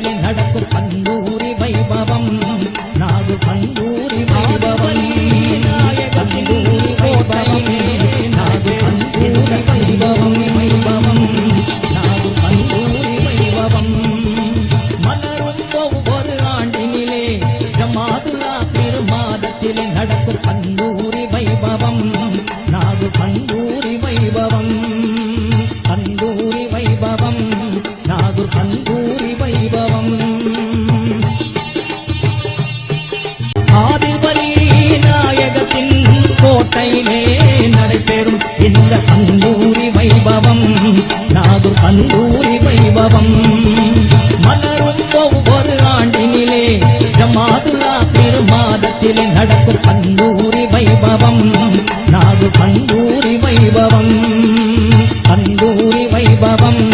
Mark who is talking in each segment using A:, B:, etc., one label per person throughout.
A: நாட்டில் நடக்கும் பன்னூரி வைபவம். இந்த கந்தூரி வைபவம் நாகூர் கந்தூரி வைபவம். மலரும் ஒவ்வொரு ஆண்டினிலே ஜமாதுலா திருமாதத்திலே நடக்கும் கந்தூரி வைபவம் நாகூர் கந்தூரி வைபவம். கந்தூரி வைபவம்.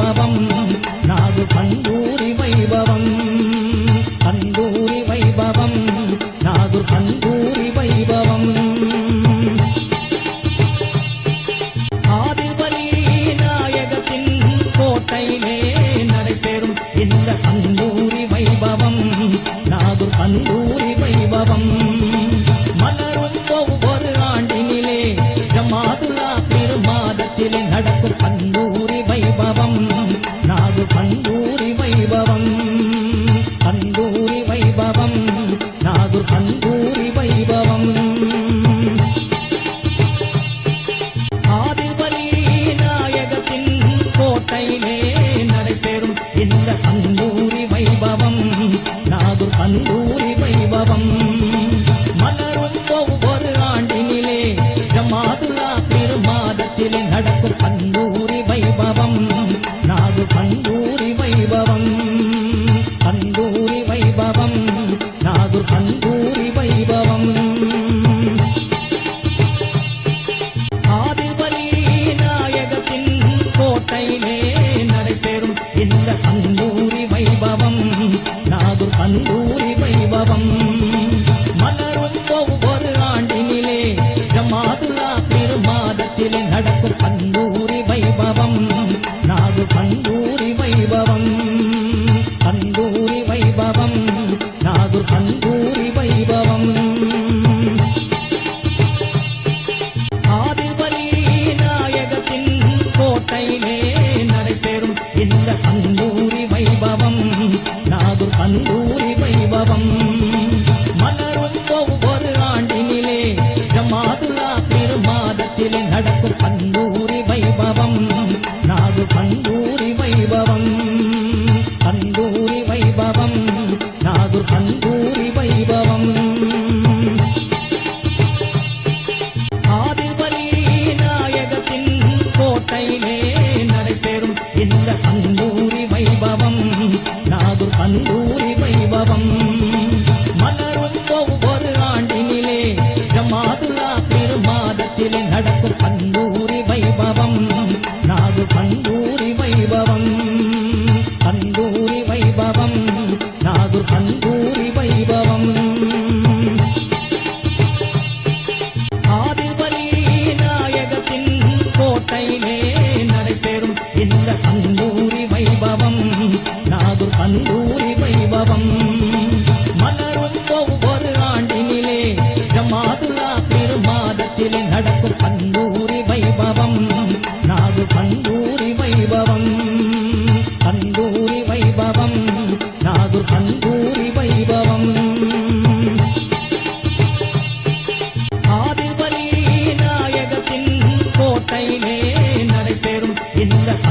A: வைபவம். நாடு கந்தூரி வைபவம். கந்தூரி வைபவம். நாடு கந்தூரி வைபவம். ஆதிபலி நாயகத்தின் கோட்டையிலே நடைபெறும் இந்த கந்தூரி வைபவம். நாடு கந்தூரி வைபவம். நாடு கந்தூரி வைபவம். கந்தூரி வைபவம். நாடு கந்தூரி வைபவம். ஆதிபலி நாயகத்தின் கோட்டையிலே நடைபெறும் இந்த கந்தூரி வைபவம். நாடு கந்தூரி அன்பூரி வைபவம். ஆதிபலி நாயகத்தின் கோட்டையிலே நடைபெறும் இந்த அன்பு நாகூர் கல்லூரி வைபவம். மலரும் ஒவ்வொரு ஆண்டினிலே ஜமாதுலா திரு மாதத்திலே நடக்கும் கல்லூரி வைபவம். நாகூர் கல்லூரி வைபவம். கல்லூரி வைபவம். நாகூர் கல்லூரி in the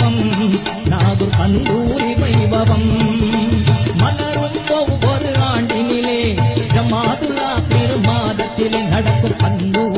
A: வைபவம் நாகூர் கந்தூரி வைபவம். மலரும் ஒவ்வொரு ஆண்டினிலே ஜமாதுலா பெருமாதத்திலே நடக்கும் கந்தூர்